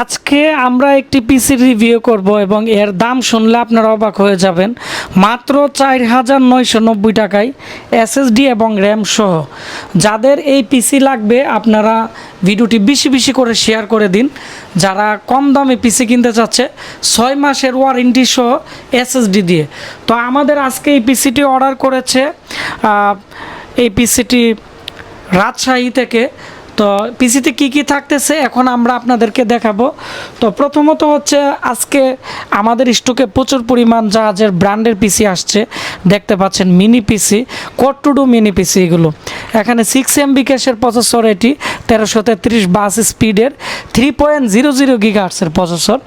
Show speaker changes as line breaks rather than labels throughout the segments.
আজকে আমরা একটি পিসি রিভিউ করব এবং এর দাম শুনলে আপনারা অবাক হয়ে যাবেন। মাত্র চার হাজার নয়শো নব্বই টাকায় এসএসডি এবং র্যাম সহ। যাদের এই পিসি লাগবে, আপনারা ভিডিওটি বেশি বেশি করে শেয়ার করে দিন। যারা কম দামে পিসি কিনতে চাচ্ছে, ছয় মাসের ওয়ারেন্টি সহ এসএসডি দিয়ে। তো আমাদের আজকে এই পিসিটি অর্ডার করেছে এই পিসিটি রাজশাহী থেকে। তো পিসিতে কি কি থাকতেছে এখন আমরা আপনাদেরকে দেখাবো। তো প্রথমত হচ্ছে আজকে আমাদের স্টকে প্রচুর পরিমাণ জাহাজের ব্র্যান্ডের পিসি আসছে। দেখতে পাচ্ছেন mini PC core two duo mini PC এগুলো। এখানে সিক্স এম ক্যাশের প্রসেসর এটি, তেরোশো তেত্রিশ বাস স্পিডের থ্রি পয়েন্ট জিরো জিরো গিগার্সের প্রসেসর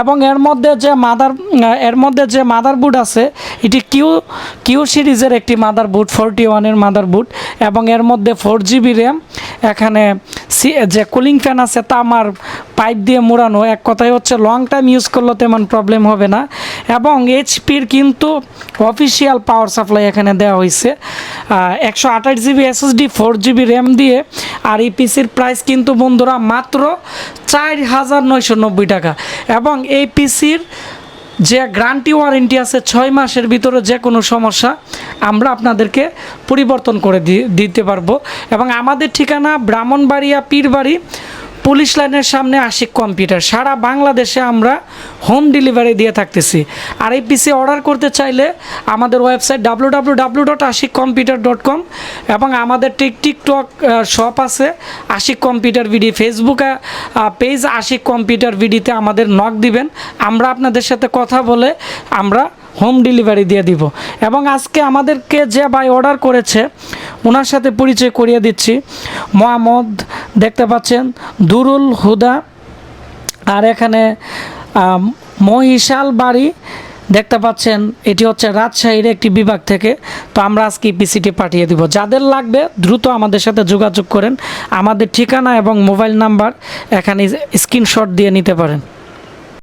এবং এর মধ্যে যে মাদার এর মধ্যে যে মাদারবোর্ড আছে, এটি কিউ কিউ সিরিজের একটি মাদারবোর্ড ফোরটি ওয়ানের মাদারবোর্ড এবং এর মধ্যে ফোর জিবি র্যাম এখানে যে কুলিং ফ্যান আছে তা আমার পাইপ দিয়ে মোড়ানো। এক কথায় হচ্ছে লং টাইম ইউজ করলে তেমন প্রবলেম হবে না। এবং এইচপির কিন্তু অফিসিয়াল পাওয়ার সাপ্লাই এখানে দেওয়া হয়েছে একশো আঠাশ GB SSD four GB RAM দিয়ে। আর এই পিসির প্রাইস কিন্তু বন্ধুরা মাত্র চার হাজার নয়শো নব্বই টাকা। এবং এই পিসির যে গ্রান্টি ওয়ারেন্টি আছে ছয় মাসের ভিতরে যে কোনো সমস্যা, আমরা আপনাদেরকে পরিবর্তন করে দিতে পারব। এবং আমাদের ঠিকানা ব্রাহ্মণবাড়িয়া পীরবাড়ি পুলিশ লাইনের সামনে আশিক কম্পিউটার। সারা বাংলাদেশে আমরা হোম ডেলিভারি দিয়ে থাকতেছি। আর এই পিসি অর্ডার করতে চাইলে আমাদের website W W W dot Ashiq computer dot com এবং আমাদের টিক টিকটক শপ আছে আশিক কম্পিউটার ভিডি। ফেসবুকে পেজ আশিক কম্পিউটার ভিডিতে আমাদের নক দিবেন। আমরা আপনাদের সাথে কথা বলে আমরা হোম ডেলিভারি দিয়ে দিব। এবং আজকে আমাদেরকে যে ভাই অর্ডার করেছে ওনার সাথে পরিচয় করিয়ে দিচ্ছি। মোহাম্মদ দেখতে পাচ্ছেন, দুরুল হুদা, আর এখানে মহিশাল বাড়ি দেখতে পাচ্ছেন, এটি হচ্ছে রাজশাহীর একটি বিভাগ থেকে। তো আমরা আজকে পিসিটি পাঠিয়ে দিব। যাদের লাগবে, দ্রুত আমাদের সাথে যোগাযোগ করেন। আমাদের ঠিকানা এবং মোবাইল নাম্বার এখানে স্ক্রিনশট দিয়ে নিতে পারেন।